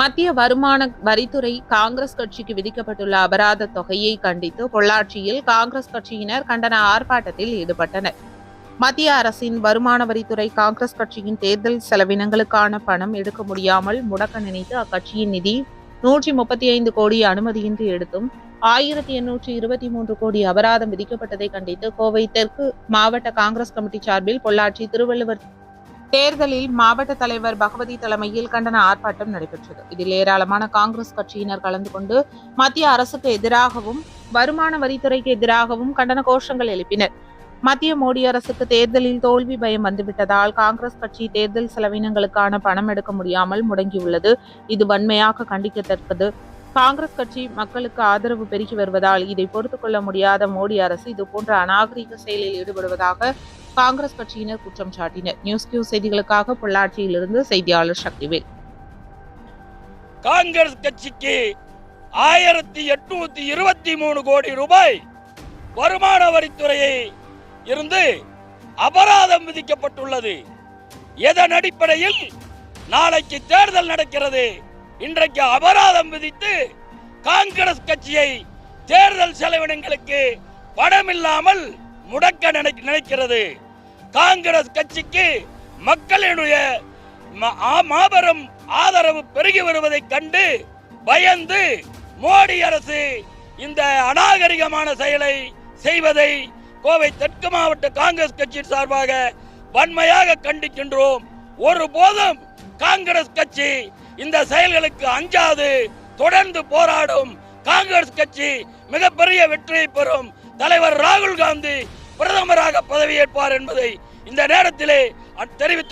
மத்திய வருமான வரித்துறை காங்கிரஸ் கட்சிக்கு விதிக்கப்பட்டுள்ள அபராத தொகையை கண்டித்து பொள்ளாச்சியில் காங்கிரஸ் கட்சியினர் கண்டன ஆர்ப்பாட்டத்தில் ஈடுபட்டனர். மத்திய அரசின் வருமான வரித்துறை காங்கிரஸ் கட்சியின் தேர்தல் செலவினங்களுக்கான பணம் எடுக்க முடியாமல் முடக்க நினைத்து அக்கட்சியின் நிதி நூற்றி முப்பத்தி ஐந்து கோடி அனுமதியின்றி எடுத்தும் ஆயிரத்தி எண்ணூற்றி இருபத்தி மூன்று கோடி அபராதம் விதிக்கப்பட்டதை கண்டித்து கோவை தெற்கு மாவட்ட காங்கிரஸ் கமிட்டி சார்பில் பொள்ளாச்சி திருவள்ளுவர் தேர்தலில் மாவட்ட தலைவர் பகவதி தலைமையில் கண்டன ஆர்ப்பாட்டம் நடைபெற்றது. இதில் ஏராளமான காங்கிரஸ் கட்சியினர் கலந்து கொண்டு மத்திய அரசுக்கு எதிராகவும் வருமான வரித்துறைக்கு எதிராகவும் கண்டன கோஷங்கள் எழுப்பினர். மத்திய மோடி அரசுக்கு தேர்தலில் தோல்வி பயம் வந்துவிட்டதால் காங்கிரஸ் கட்சி தேர்தல் செலவினங்களுக்கான பணம் எடுக்க முடியாமல் முடங்கியுள்ளது. இது வன்மையாக கண்டிக்கத்தக்கது. காங்கிரஸ் கட்சி மக்களுக்கு ஆதரவு பெருகி வருவதால் இதை பொறுத்துக்கொள்ள முடியாத மோடி அரசு இது போன்ற அநாகரிக செயலில் ஈடுபடுவதாக காங்கிரஸ் கட்சியினர் குற்றம் சாட்டினர். நியூஸ் கியூ செய்திகளுக்காக பொள்ளாச்சியிலிருந்து செய்தியாளர் சக்திவேல். காங்கிரஸ் கட்சிக்கு ஆயிரத்தி எட்நூத்தி இருபத்தி மூணு கோடி ரூபாய் வருமான வரித்துறையை இருந்து அபராதம் விதிக்கப்பட்டுள்ளது. எதன் அடிப்படையில் நாளைக்கு தேர்தல் நடக்கிறது? இன்றைக்கு அபராதம் விதித்து காங்கிரஸ் கட்சியை தேர்தல் செலவினங்களுக்கு பணமில்லாமல் முடக்க நினை- நினைக்கிறது. காங்கிரஸ் கட்சிக்கு மக்களினுடைய மாபெரும் ஆதரவு பெருகி வருவதைக் கண்டு பயந்து மோடி அரசு இந்த அநாகரிகமான செயலை செய்வதை கோவை தெற்கு மாவட்ட காங்கிரஸ் கட்சி சார்பாக வன்மையாக கண்டிக்கின்றோம். ஒருபோதும் காங்கிரஸ் கட்சி இந்த செயல்களுக்கு அஞ்சாது தொடர்ந்து போராடும் காங்கிரஸ் கட்சி மிகப்பெரிய வெற்றியை பெறும் தலைவர் ராகுல் காந்தி பிரதமராக பதவியேற்பார் என்பதை இந்த நேரத்திலே தெரிவித்து